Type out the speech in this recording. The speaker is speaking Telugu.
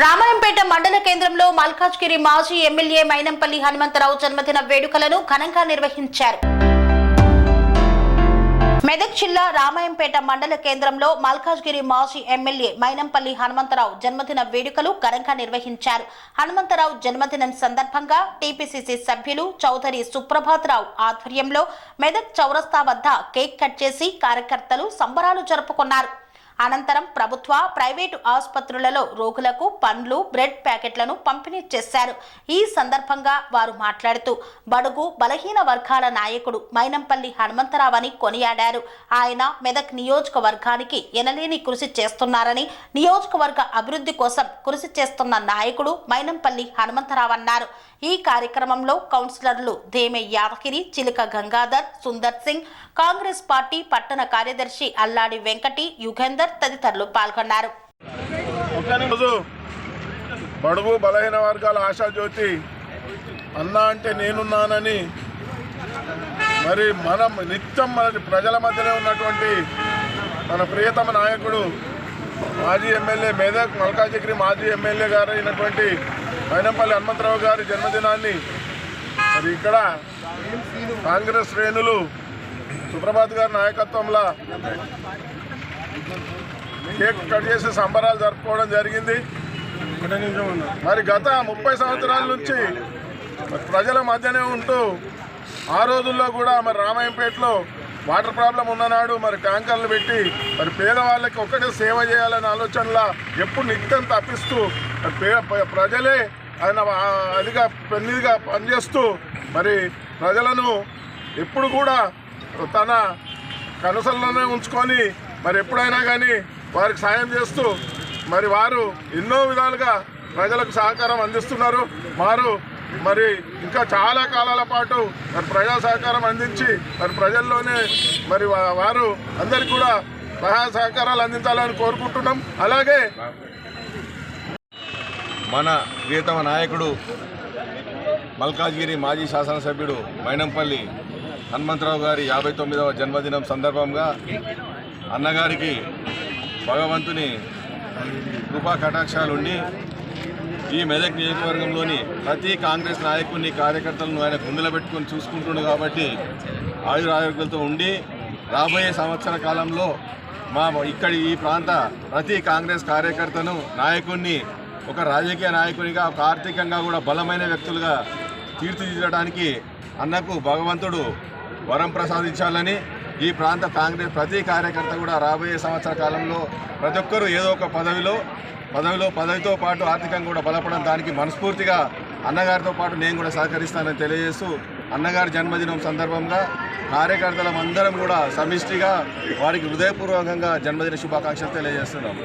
రామాయంపేట మండల కేంద్రంలో మల్కాజ్గిరి మాజీ ఎమ్మెల్యే మైనంపల్లి హనుమంతరావు జన్మదిన వేడుకలను ఘనంగా నిర్వహించారు. మెదక్ జిల్లా రామాయంపేట మండల కేంద్రంలో మల్కాజ్గిరి మాజీ ఎమ్మెల్యే మైనంపల్లి హనుమంతరావు జన్మదిన వేడుకలు ఘనంగా నిర్వహించారు. హనుమంతరావు జన్మదినం సందర్భంగా టీపీసీసీ సభ్యులు చౌదరి సుప్రభాతరావు ఆధ్వర్యంలో మెదక్ చౌరస్తా వద్ద కేక్ కట్ చేసి కార్యకర్తలు సంబరాలు జరుపుకున్నారు. అనంతరం ప్రభుత్వ ప్రైవేటు ఆసుపత్రులలో రోగులకు పండ్లు బ్రెడ్ ప్యాకెట్లను పంపిణీ చేశారు. ఈ సందర్భంగా వారు మాట్లాడుతూ బడుగు బలహీన వర్గాల నాయకుడు మైనంపల్లి హనుమంతరావని కొనియాడారు. ఆయన మెదక్ నియోజకవర్గానికి ఎనలేని కృషి చేస్తున్నారని నియోజకవర్గ అభివృద్ధి కోసం కృషి చేస్తున్న నాయకుడు మైనంపల్లి హనుమంతరావు అన్నారు. ఈ కార్యక్రమంలో కౌన్సిలర్లు దేమే యాదగిరి చిలుక గంగాధర్ సుందర్ సింగ్ కాంగ్రెస్ పార్టీ పట్టణ కార్యదర్శి అల్లాడి వెంకటి యుగేందర్ తదితరులు పాల్గొన్నారు. బడుగు బలహీన వర్గాల ఆశాజ్యోతి అన్నా అంటే నేనున్నానని మరి మనం నిత్యం మన ప్రజల మధ్యనే ఉన్నటువంటి మన ప్రియతమ నాయకుడు మాజీ ఎమ్మెల్యే మేదక్ మల్కాజిగిరి మాజీ ఎమ్మెల్యే గారు అయినటువంటి పైనంపల్లి హనుమంతరావు గారి జన్మదినాన్ని మరి ఇక్కడ కాంగ్రెస్ శ్రేణులు సుప్రభాత్ గారి నాయకత్వంలో కేక్ కట్ చేసి సంబరాలు జరుపుకోవడం జరిగింది. మరి గత ముప్పై సంవత్సరాల నుంచి మరి ప్రజల మధ్యనే ఉంటూ ఆ రోజుల్లో కూడా మరి రామాయంపేటలో వాటర్ ప్రాబ్లం ఉన్ననాడు మరి ట్యాంకర్లు పెట్టి మరి పేదవాళ్ళకి ఒక్కటే సేవ చేయాలనే ఆలోచనలా ఎప్పుడు నిత్యం తప్పిస్తూ పే- ప్రజలే ఆయన అదిగా పెన్నిదిగా పనిచేస్తూ మరి ప్రజలను ఎప్పుడు కూడా తన కనసల్లోనే ఉంచుకొని మరి ఎప్పుడైనా కానీ వారికి సాయం చేస్తూ మరి వారు ఎన్నో విధాలుగా ప్రజలకు సహకారం అందిస్తున్నారు. వారు మరి ఇంకా చాలా కాలాల పాటు మరి ప్రజా సహకారం అందించి మరి ప్రజల్లోనే మరి వారు అందరికీ కూడా సహాయ సహకారాలు అందించాలని కోరుకుంటున్నాం. అలాగే మన ప్రియతమ నాయకుడు మల్కాజ్గిరి మాజీ శాసనసభ్యుడు మైనంపల్లి హనుమంతరావు గారి యాభై తొమ్మిదవ జన్మదినం సందర్భంగా అన్నగారికి భగవంతుని కృపా కటాక్షాలుండి ఈ మెదక్ నియోజకవర్గంలోని ప్రతి కాంగ్రెస్ నాయకుడిని కార్యకర్తలను ఆయన గుండెలో పెట్టుకొని చూసుకుంటుండు కాబట్టి ఆయుర ఆరోగ్యాలతో ఉండి రాబోయే సంవత్సర కాలంలో మా ఇక్కడి ఈ ప్రాంత ప్రతి కాంగ్రెస్ కార్యకర్తను నాయకుడిని ఒక రాజకీయ నాయకునిగా ఒక ఆర్థికంగా కూడా బలమైన వ్యక్తులుగా తీర్చిదిద్దడానికి అన్నకు భగవంతుడు వరం ప్రసాదించాలని ఈ ప్రాంత కాంగ్రెస్ ప్రతి కార్యకర్త కూడా రాబోయే సంవత్సర కాలంలో ప్రతి ఒక్కరూ ఏదో ఒక పదవిలో పదవిలో పదవితో పాటు ఆర్థికంగా కూడా బలపడడం దానికి మనస్ఫూర్తిగా అన్నగారితో పాటు నేను కూడా సహకరిస్తానని తెలియజేస్తూ అన్నగారి జన్మదినం సందర్భంగా కార్యకర్తలం అందరం కూడా సమిష్టిగా వారికి హృదయపూర్వకంగా జన్మదిన శుభాకాంక్షలు తెలియజేస్తున్నాము.